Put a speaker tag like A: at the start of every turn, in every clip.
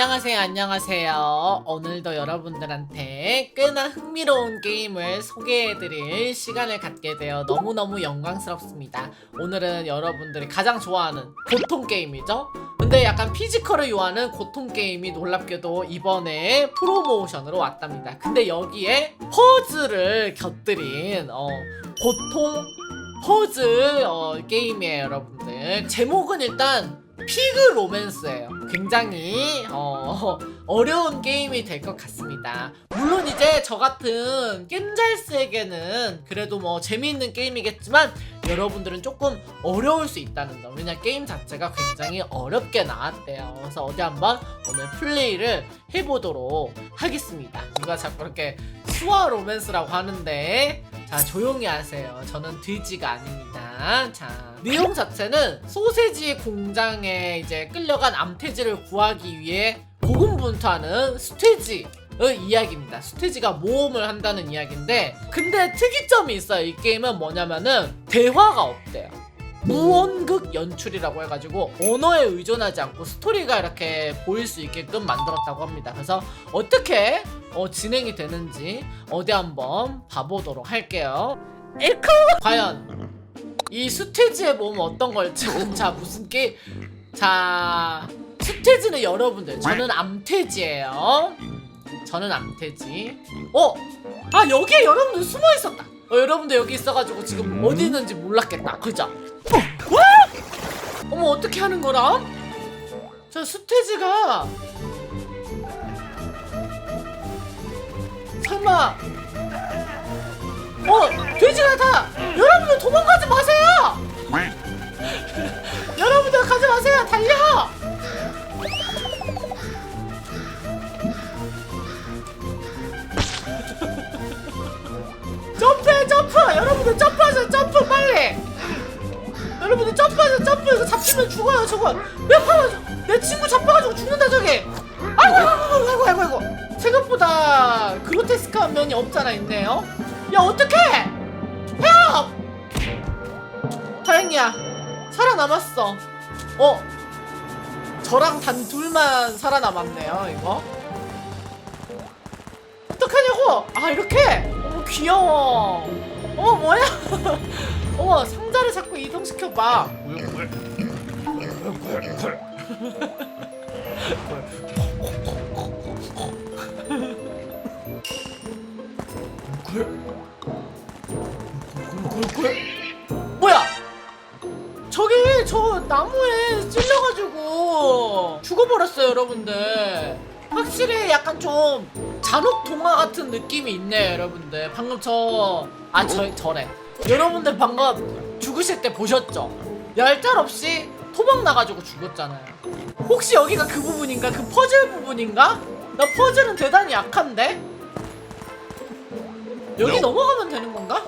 A: 안녕하세요, 안녕하세요. 오늘도 여러분들한테 꽤나 흥미로운 게임을 소개해드릴 시간을 갖게 되어 너무너무 영광스럽습니다. 오늘은 여러분들이 가장 좋아하는 고통 게임이죠? 근데 약간 피지컬을 요하는 고통 게임이 놀랍게도 이번에 프로모션으로 왔답니다. 근데 여기에 퍼즐을 곁들인 어, 고통 퍼즐 어, 게임이에요, 여러분들. 제목은 일단 피그 로맨스예요. 굉장히 어, 어려운 게임이 될 것 같습니다. 물론 이제 저 같은 겜잘스에게는 그래도 뭐 재미있는 게임이겠지만 여러분들은 조금 어려울 수 있다는 점. 왜냐 게임 자체가 굉장히 어렵게 나왔대요. 그래서 어디 한번 오늘 플레이를 해보도록 하겠습니다. 누가 자꾸 이렇게 수화 로맨스라고 하는데 자 조용히 하세요. 저는 돼지가 아닙니다. 자 내용 자체는 소세지 공장에 이제 끌려간 암돼지를 구하기 위해 고군분투하는 스테지 의 이야기입니다. 스테지가 모험을 한다는 이야기인데 근데 특이점이 있어요. 이 게임은 뭐냐면은 대화가 없대요. 무언극 연출이라고 해가지고 언어에 의존하지 않고 스토리가 이렇게 보일 수 있게끔 만들었다고 합니다. 그래서 어떻게 어, 진행이 되는지 어디 한번 봐보도록 할게요. 에코! 과연 이 스테이지에 보면 어떤 걸지 자 무슨 게 자, 스테이지는 여러분들 저는 암태지예요. 저는 암태지. 어, 아 여기에 여러분들 숨어 있었다. 어, 여러분들 여기 있어가지고 지금 어디 있는지 몰랐겠다. 그죠? 어, 와! 어머 어떻게 하는 거라? 저 스테이지가 설마 어 돼지가 다 여러분들 도망가지 마세요. 여러분들 가지 마세요. 달려. 여러분들 점프하세요 점프 이거 잡히면 죽어요 저거. 몇 번, 내 친구 잡혀가지고 죽는다 저기 아이고 아이고 아이고 아이고 생각보다 그로테스크한 면이 없잖아 있네요. 야 어떡해! 헤어 다행이야. 살아남았어. 어? 저랑 단 둘만 살아남았네요 이거. 어떡하냐고! 아 이렇게? 어머 귀여워 어머 뭐야? 어머 상자를 자꾸 이동시켜 봐. 뭐야? 저기 저 나무에 찔려가지고 죽어버렸어요 여러분들. 확실히 약간 좀 잔혹 동화 같은 느낌이 있네요 여러분들. 방금 저 아 저 저래. 여러분들 방금 죽으실 때 보셨죠? 얄짤없이 토막 나가지고 죽었잖아요. 혹시 여기가 그 부분인가? 그 퍼즐 부분인가? 나 퍼즐은 대단히 약한데? 여기 넘어가면 되는 건가?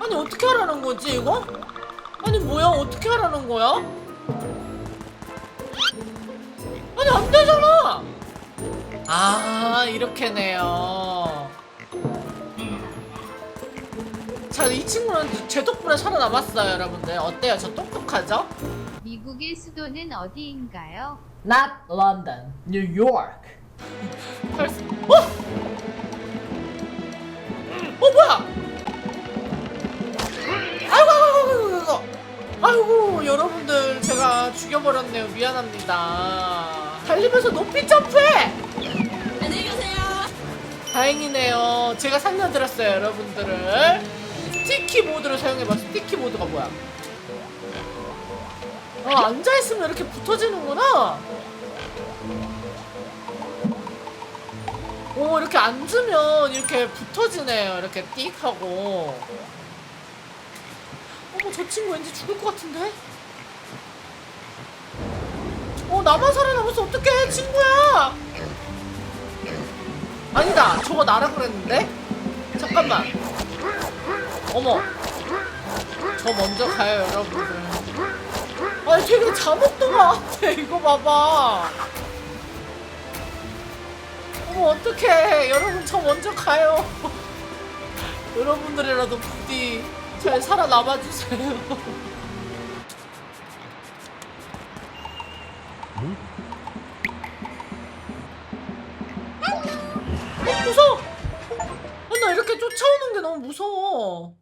A: 아니 어떻게 하라는 거지 이거? 아니 뭐야? 어떻게 하라는 거야? 아니 안 되잖아. 아 이렇게네요. 자 이 친구는 제 덕분에 살아남았어요 여러분들. 어때요? 저 똑똑하죠?
B: 미국의 수도는 어디인가요?
A: Not London, New York. 벌써- 어? 어 뭐야? 아이고 아이고 아이고 아이고 아이고 여러분들 제가 죽여버렸네요 미안합니다. 달리면서 높이 점프해.
C: 안녕히 가세요.
A: 다행이네요. 제가 살려드렸어요 여러분들을. 스티키 모드를 사용해봐. 스티키 모드가 뭐야? 아 앉아있으면 이렇게 붙어지는구나. 오 이렇게 앉으면 이렇게 붙어지네요. 이렇게 띡 하고. 어머 저 친구 왠지 죽을 것 같은데? 어 나만 살아남았어 어떡해 친구야 아니다 저거 나라 그랬는데 잠깐만 어머. 저 먼저 가요 여러분들. 아니 되게 같아. 이거 봐봐. 어머 어떡해. 여러분 저 먼저 가요. 여러분들이라도 부디 잘 살아남아주세요 쫓아오는 게 너무 무서워.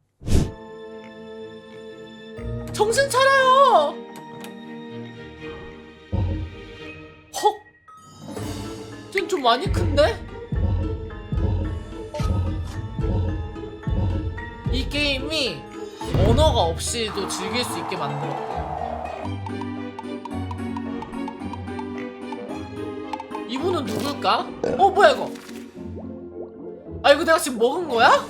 A: 정신 차려요. 헉. 쟤는 좀 많이 큰데? 이 게임이 언어가 없이도 즐길 수 있게 만들었대 이분은 누굴까? 어 뭐야 이거 아 이거 내가 지금 먹은 거야?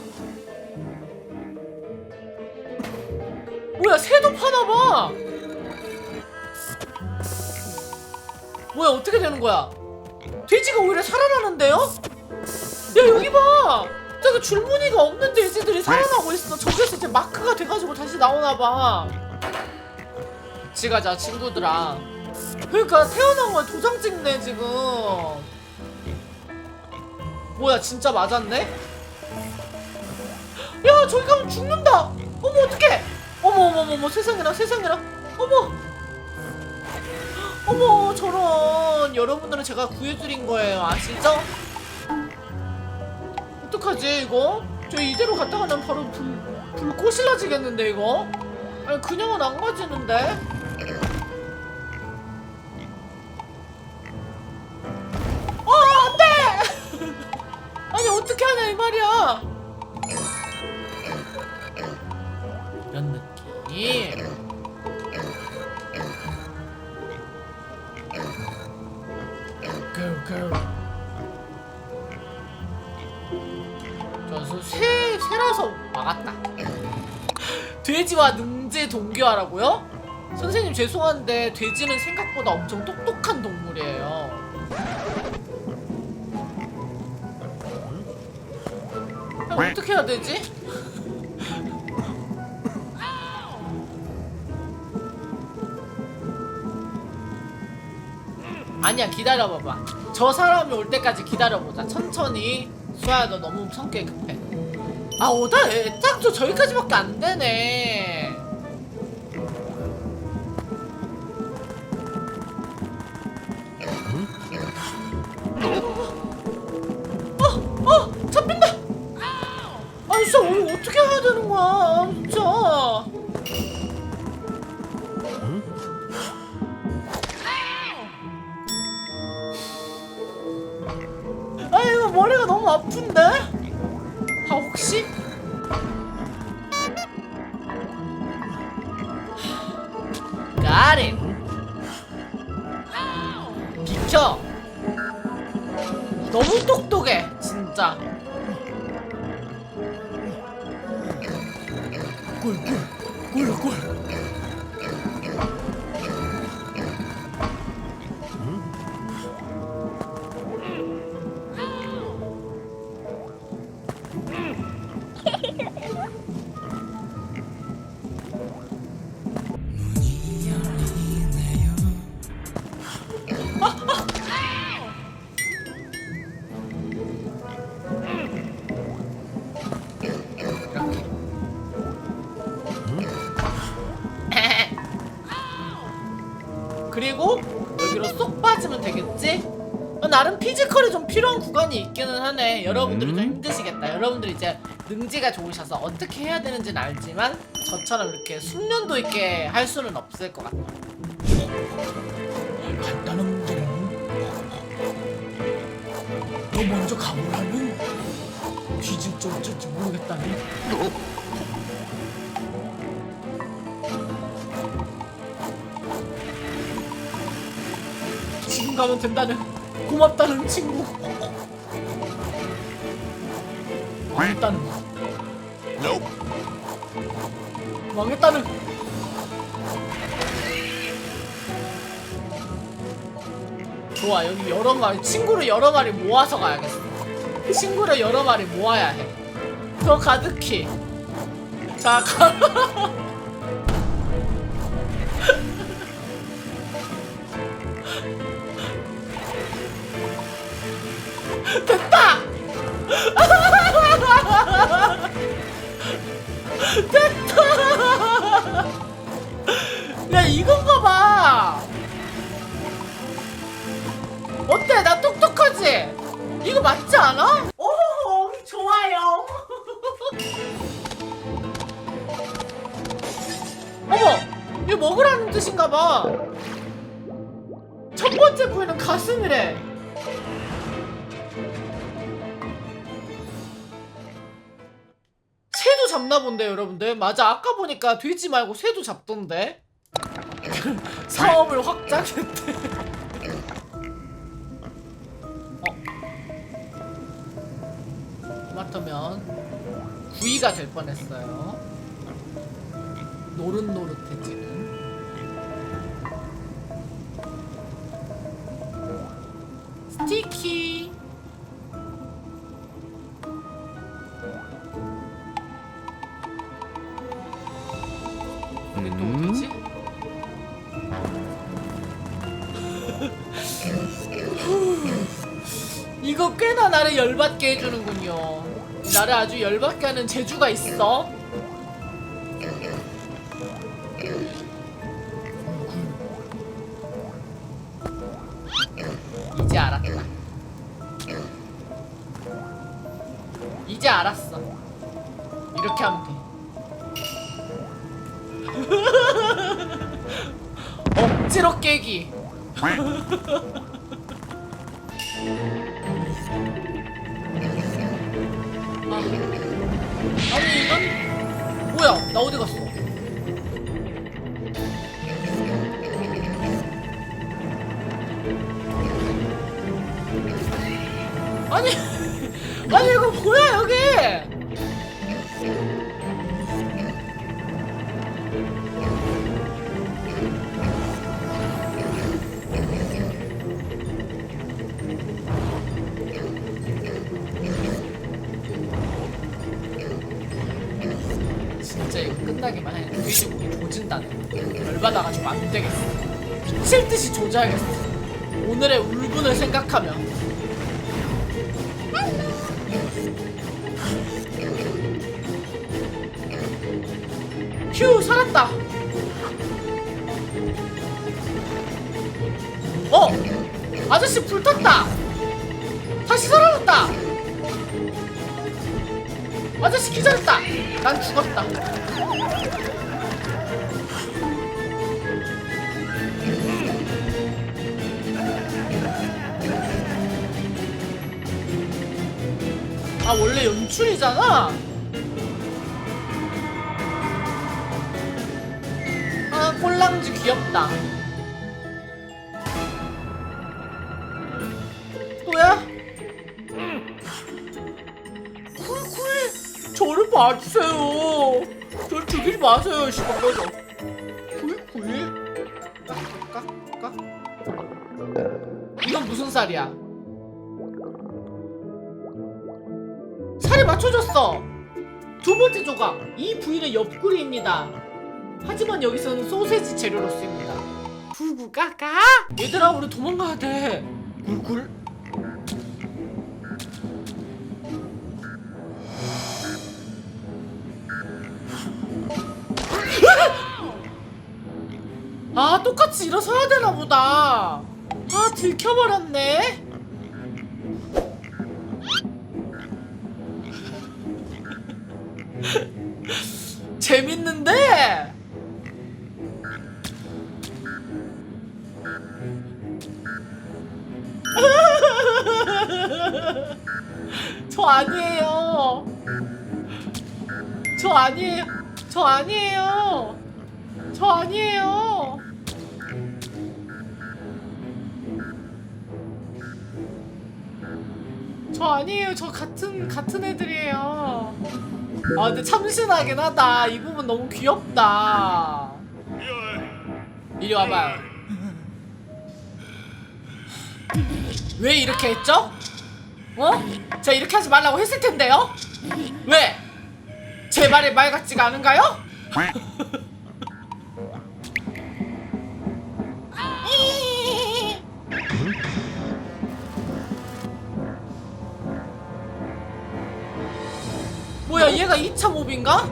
A: 뭐야 새도 파나봐. 뭐야 어떻게 되는 거야? 돼지가 오히려 살아나는데요? 야 여기 봐! 저기 줄무늬가 없는 돼지들이 살아나고 있어. 저기서 이제 마크가 돼가지고 다시 나오나봐. 같이 가자 친구들아. 그러니까 태어난 거야 도장 찍네 지금 뭐야 진짜 맞았네? 야 저기 가면 죽는다 어머 어떡해 어머 어머 어머 세상에나 세상에나 어머 어머 저런 여러분들은 제가 구해드린 거예요 아시죠? 어떡하지 이거? 저 이대로 갔다가 난 바로 불, 불 꼬실라지겠는데 이거? 아니 그냥은 안 가지는데? 돼지와 능지 동교하라고요? 선생님 죄송한데 돼지는 생각보다 엄청 똑똑한 동물이에요. 아, 어떻게 해야 되지? 아니야 기다려봐봐. 저 사람이 올 때까지 기다려보자. 천천히. 수아야 너 너무 성격이 급해 아 오다 애딱도 저기까지밖에 안 되네 어! 어! 잡힌다! 아니 진짜 오늘 어떻게 해야 되는 거야 진짜 아 이거 머리가 너무 아픈데? 아 혹시? 가린 비켜. 너무 똑똑해 진짜. 꿀꿀 꿀꿀 그리고 여기로 쏙 빠지면 되겠지? 어, 나름 피지컬이 좀 필요한 구간이 있기는 하네. 여러분들이 좀 힘드시겠다. 여러분들이 이제 능지가 좋으셔서 어떻게 해야 되는지는 알지만 저처럼 이렇게 숙련도 있게 할 수는 없을 것 같아. 간단한 문제는 너 먼저 가보라는 뒤질지 어쩔지 모르겠다니. 가면 된다는 고맙다는 친구. 망했다는. 망했다는. 좋아 여기 여러 마리 친구를 여러 마리 모아서 가야겠어. 친구를 여러 마리 모아야 해더 가득히. 자 가. 됐다! 됐다! 야 이건가 봐! 어때? 나 똑똑하지? 이거 맞지 않아? 오 좋아요 어머! 이거 먹으라는 뜻인가 봐 첫 번째 부위는 가슴이래 새도 잡나 본데 여러분들. 맞아 아까 보니까 돼지 말고 새도 잡던데. 사업을 확장했대. 어. 그렇다면 구이가 될 뻔했어요. 노릇노릇해지는. 꽤나 나를 열받게 해주는군요. 나를 아주 열받게 하는 재주가 있어. 이제 알았다. 이제 알았어. 이렇게 하면 돼. 억지로 깨기. 아. 아니 이건 뭐야? 나 어디 갔어? 아니 아니 이거 조져야겠어. 오늘의 울분을 생각하며. 휴 살았다. 어 아저씨 불 탔다. 다시 살아났다. 아저씨 기절했다. 난 죽었다. 아 원래 연출이잖아. 아 꼴랑지 귀엽다. 또야? 쿨쿨 저를 봐주세요. 저 죽이지 마세요. 꺼져. 쿨쿨 깍깍깍 이건 무슨 쌀이야? 맞춰졌어. 두 번째 조각 이 부위는 옆구리입니다. 하지만 여기서는 소세지 재료로 쓰입니다. 구구까까 얘들아 우리 도망가야 돼. 굴굴 아 똑같이 일어서야 되나 보다 아 들켜버렸네 저 아니에요 저 아니에요. 저 아니에요. 저 같은 같은 애들이에요. 아 근데 참신하긴 하다. 이 부분 너무 귀엽다. 이리 와봐요. 왜 이렇게 했죠? 어? 제가 이렇게 하지 말라고 했을 텐데요? 왜? 제 말이 말 같지가 않은가요? 뭐야 얘가 2차 몹인가?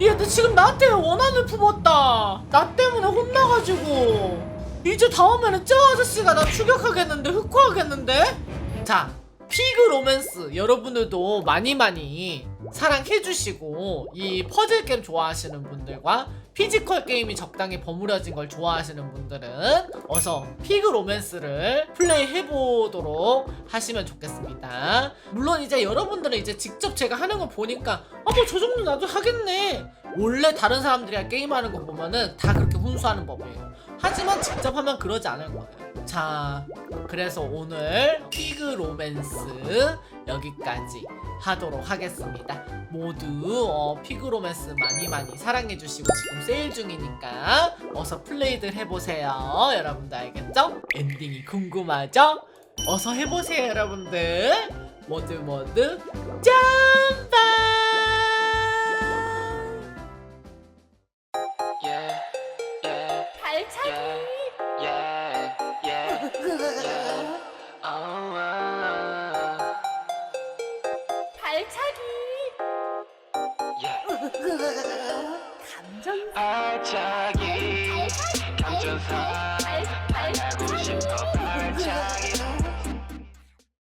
A: 얘너 지금 나한테 원한을 품었다 나 때문에 혼나가지고 이제 다음에는 저 아저씨가 나 추격하겠는데 흑화하겠는데? 자 피그 로맨스 여러분들도 많이 많이 사랑해주시고 이 퍼즐 게임 좋아하시는 분들과 피지컬 게임이 적당히 버무려진 걸 좋아하시는 분들은 어서 피그 로맨스를 플레이 해보도록 하시면 좋겠습니다. 물론 이제 여러분들은 이제 직접 제가 하는 거 보니까 어뭐 저 정도 나도 하겠네. 원래 다른 사람들이랑 게임하는 거 보면은 다 그렇게 훈수하는 법이에요. 하지만 직접 하면 그러지 않을 거예요. 자, 그래서 오늘 피그 로맨스 여기까지 하도록 하겠습니다. 모두 어, 피그 로맨스 많이 많이 사랑해 주시고 지금 세일 중이니까 어서 플레이들 해보세요. 여러분들 알겠죠? 엔딩이 궁금하죠? 어서 해보세요, 여러분들. 모두 모두 짬